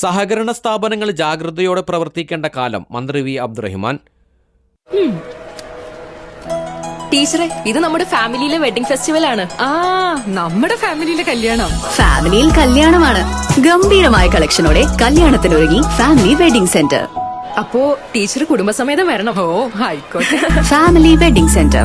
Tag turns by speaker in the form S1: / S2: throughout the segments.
S1: സഹകരണ സ്ഥാപനങ്ങൾ ജാഗ്രതയോടെ പ്രവർത്തിക്കേണ്ട കാലം മന്ത്രി വി. അബ്ദുറഹിമാൻ.
S2: ടീച്ചറെ ഇത് നമ്മുടെ ഫാമിലിയിലെ വെഡിംഗ് ഫെസ്റ്റിവൽ ആണ്.
S3: ആ നമ്മുടെ ഫാമിലിയിലെ കല്യാണം.
S4: ഫാമിലിയിൽ കല്യാണമാണ്. ഗംഭീരമായ കളക്ഷനോടെ കല്യാണത്തിനൊരുങ്ങി ഫാമിലി വെഡിംഗ് സെന്റർ.
S2: അപ്പോ ടീച്ചർ കുടുംബസമേതം വരണം.
S3: ഓ ആയിക്കോട്ടെ.
S4: Family wedding centre.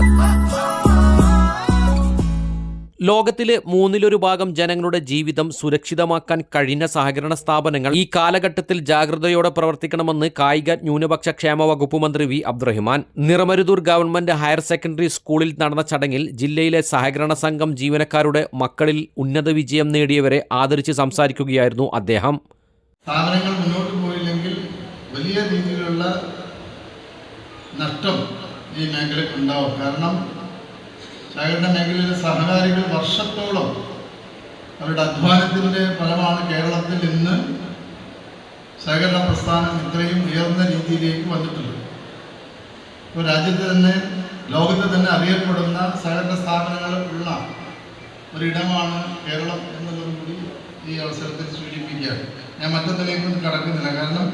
S1: ലോകത്തിലെ മൂന്നിലൊരു ഭാഗം ജനങ്ങളുടെ ജീവിതം സുരക്ഷിതമാക്കാൻ കഴിഞ്ഞ സഹകരണ സ്ഥാപനങ്ങൾ ഈ കാലഘട്ടത്തിൽ ജാഗ്രതയോടെ പ്രവർത്തിക്കണമെന്ന് കായിക ന്യൂനപക്ഷ ക്ഷേമ വകുപ്പ് മന്ത്രി V Abdurahiman. Niramaruthur government higher secondary സ്കൂളിൽ നടന്ന ചടങ്ങിൽ ജില്ലയിലെ സഹകരണ സംഘം ജീവനക്കാരുടെ മക്കളിൽ ഉന്നത വിജയം നേടിയവരെ ആദരിച്ച് സംസാരിക്കുകയായിരുന്നു അദ്ദേഹം.
S5: സ്ഥാപനങ്ങൾ മുന്നോട്ട് പോയില്ലെങ്കിൽ വലിയ രീതിയിലുള്ള നഷ്ടം ഈ മേഖലയ്ക്ക് ഉണ്ടാവും. കാരണം സഹകരണ മേഖലയിലെ സഹകാരികൾ വർഷത്തോളം അവരുടെ അധ്വാനത്തിന്റെ ഫലമാണ് കേരളത്തിൽ ഇന്ന് സഹകരണ പ്രസ്ഥാനം ഇത്രയും ഉയർന്ന രീതിയിലേക്ക് വന്നിട്ടുള്ളത്. ഇപ്പോൾ രാജ്യത്ത് തന്നെ ലോകത്ത് തന്നെ അറിയപ്പെടുന്ന സഹകരണ സ്ഥാപനങ്ങൾ ഉള്ള ഒരിടമാണ് കേരളം എന്നുള്ളതും കൂടി ഈ അവസരത്തിൽ സൂചിപ്പിക്കുകയാണ്. ഞാൻ മറ്റൊന്നിലേക്കൊന്നും കടക്കുന്നില്ല. കാരണം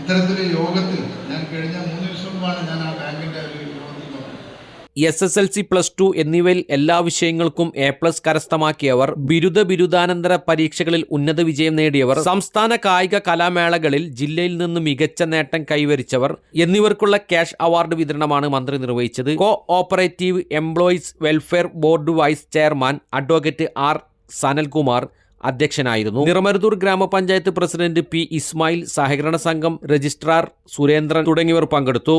S5: ഇത്തരത്തിലെ യോഗത്തിൽ ഞാൻ കഴിഞ്ഞ മൂന്ന് ദിവസം മുമ്പാണ് ഞാൻ ആ ബാങ്കിന്റെ ഒരു
S1: S S L C plus two എന്നിവയിൽ എല്ലാ വിഷയങ്ങൾക്കും എ പ്ലസ് കരസ്ഥമാക്കിയവർ ബിരുദ ബിരുദാനന്തര പരീക്ഷകളിൽ ഉന്നത വിജയം നേടിയവർ സംസ്ഥാന കായിക കലാമേളകളിൽ ജില്ലയിൽ നിന്ന് മികച്ച നേട്ടം കൈവരിച്ചവർ എന്നിവർക്കുള്ള ക്യാഷ് അവാർഡ് വിതരണമാണ് മന്ത്രി നിർവഹിച്ചത്. Co operative employees welfare board vice chairman advocate R Sanalkumar അധ്യക്ഷനായിരുന്നു. നിറമരുതൂർ ഗ്രാമപഞ്ചായത്ത് പ്രസിഡന്റ് പി ഇസ്മായിൽ സഹകരണ സംഘം രജിസ്ട്രാർ സുരേന്ദ്രൻ തുടങ്ങിയവർ പങ്കെടുത്തു.